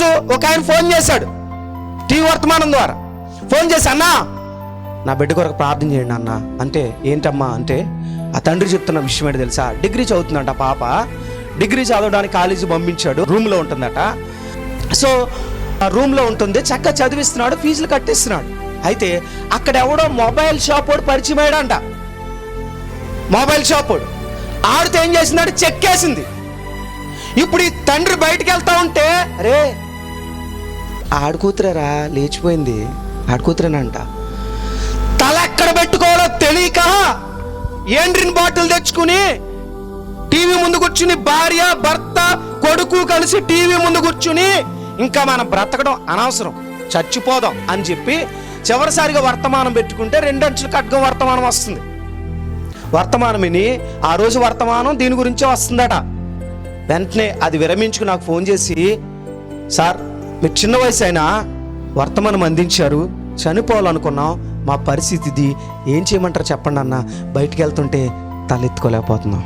ఒకరోజు ఒక ఆయన ఫోన్ చేశాడు. టీవీ వర్తమానం ద్వారా. ఫోన్ చేసి అన్నా నా బిడ్డ కొరకు ప్రార్థన చేయండి అన్న. అంటే ఏంటమ్మా? అంటే ఆ తండ్రి చెప్తున్న విషయం ఏంటి తెలుసా? డిగ్రీ చదువుతుందంట పాప. డిగ్రీ చదవడానికి కాలేజీ పంపించాడు. రూమ్లో ఉంటుందట. సో రూమ్లో ఉంటుంది. చక్కగా చదివిస్తున్నాడు. ఫీజులు కట్టిస్తున్నాడు. అయితే అక్కడ ఎవడో మొబైల్ షాప్ వాడు పరిచయం అయ్యాడంట మొబైల్ షాప్ వాడు. ఆడితే ఏం చేసిందంటే చెక్కేసింది ఇప్పుడు ఈ తండ్రి బయటకు వెళ్తా ఉంటే రే ఆడుకూతురరా లేచిపోయింది. ఆడుకూతురనంట. తల ఎక్కడ పెట్టుకోవాలో తెలియక ఏండ్రిన్ బాటిల్ తెచ్చుకుని టీవీ ముందు కూర్చుని భార్య భర్త కొడుకు కలిసి టీవీ ముందు కూర్చుని ఇంకా మనం బ్రతకడం అనవసరం. చచ్చిపోదాం అని చెప్పి చివరిసారిగా వర్తమానం పెట్టుకుంటే రెండంచులకు ఖడ్గం వర్తమానం వస్తుంది. వర్తమానం విని ఆ రోజు వర్తమానం దీని గురించే వస్తుందట. వెంటనే అది విరమించుకు నాకు ఫోన్ చేసి సార్ మీరు చిన్న వయసు అయినా వర్తమానం అందించారు చనిపోవాలనుకున్నాం మా పరిస్థితి ఇది ఏం చేయమంటారు చెప్పండి అన్న. బయటికి వెళ్తుంటే తలెత్తుకోలేకపోతున్నాం.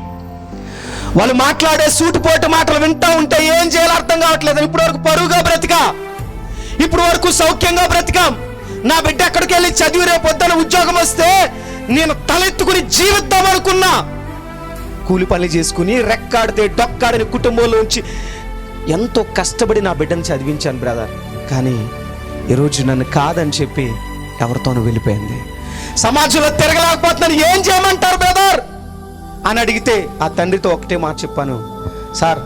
వాళ్ళు మాట్లాడే సూటిపోటు మాటలు వింటూ ఉంటే ఏం చేయాలో అర్థం కావట్లేదు. ఇప్పటి వరకు పరువుగా బ్రతికా ఇప్పుడు వరకు సౌఖ్యంగా బ్రతికాం. నా బిడ్డ ఎక్కడికి వెళ్ళి చదివి రేపు పొద్దున ఉద్యోగం వస్తే నేను తలెత్తుకుని జీవిద్దాం అనుకున్నా. కూలి పని చేసుకుని రెక్కాడితే డొక్కాడని కుటుంబంలోంచి ఎంతో కష్టపడి నా బిడ్డను చదివించాను బ్రదర్ కానీ ఈరోజు నన్ను కాదని చెప్పి ఎవరితోనూ వెళ్ళిపోయింది. సమాజంలో తిరగలేకపోతున్నాను. ఏం చేయమంటారు బ్రదర్ అని అడిగితే ఆ తండ్రితో ఒకటే మాట చెప్పాను. సార్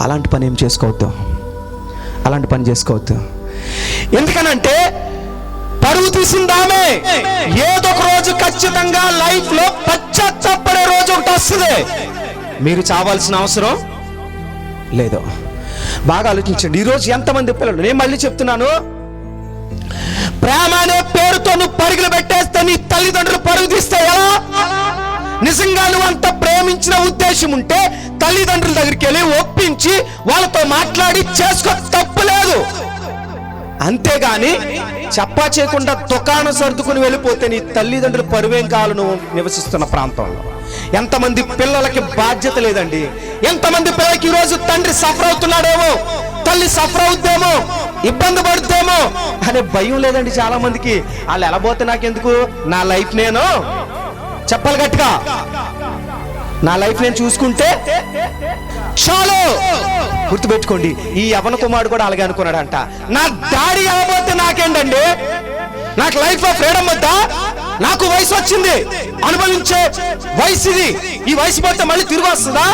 అలాంటి పని ఏం చేసుకోవద్దు. అలాంటి పని చేసుకోవద్దు. ఎందుకనంటే పరువు తీసిందామే ఏదో ఒక రోజు ఖచ్చితంగా లైఫ్లో పశ్చాత్తాపడే రోజు ఒకటి వస్తుంది. మీరు చావాల్సిన అవసరం లేదు. బాగా ఆలోచించండి. ఈరోజు ఎంతమంది పిల్లలు? నేను మళ్ళీ చెప్తున్నాను. ప్రేమ అనే పేరుతో నువ్వు పరుగులు పెట్టేస్తే నీ తల్లిదండ్రులు పరుగు తీస్తే ఎలా నిజంగా నువ్వు అంత ప్రేమించిన ఉద్దేశం ఉంటే తల్లిదండ్రుల దగ్గరికి వెళ్ళి ఒప్పించి వాళ్ళతో మాట్లాడి చేసుకో తప్పులేదు అంతేగాని చెప్పా చేయకుండా దుకాణం సర్దుకుని వెళ్ళిపోతే నీ తల్లిదండ్రులు పరువేం కావాలి నువ్వు నివసిస్తున్న ప్రాంతంలో. ఎంతమంది పిల్లలకి బాధ్యత లేదండి. ఎంతమంది పిల్లలకి ఈరోజు తండ్రి సఫర్ అవుతున్నాడేమో తల్లి సఫర్ అవుద్దేమో ఇబ్బంది పడుద్దేమో అనే భయం లేదండి చాలా మందికి వాళ్ళు ఎలా పోతే నాకెందుకు? నా లైఫ్ నేను చెప్పాలి గట్టిగా. నా లైఫ్ నేను చూసుకుంటే చాలు. గుర్తుపెట్టుకోండి ఈ యవన కుమారుడు కూడా అలాగే అనుకున్నాడంట. నా డాడీ అవ్వబోతే నాకేంటండి? నాకు లైఫ్లో ఫ్రీడమ్ వద్దా? నాకు వయసు వచ్చింది. అనుభవించే వయసు ఇది. ఈ వయసు పోతే మళ్ళీ తిరిగి వస్తుందా?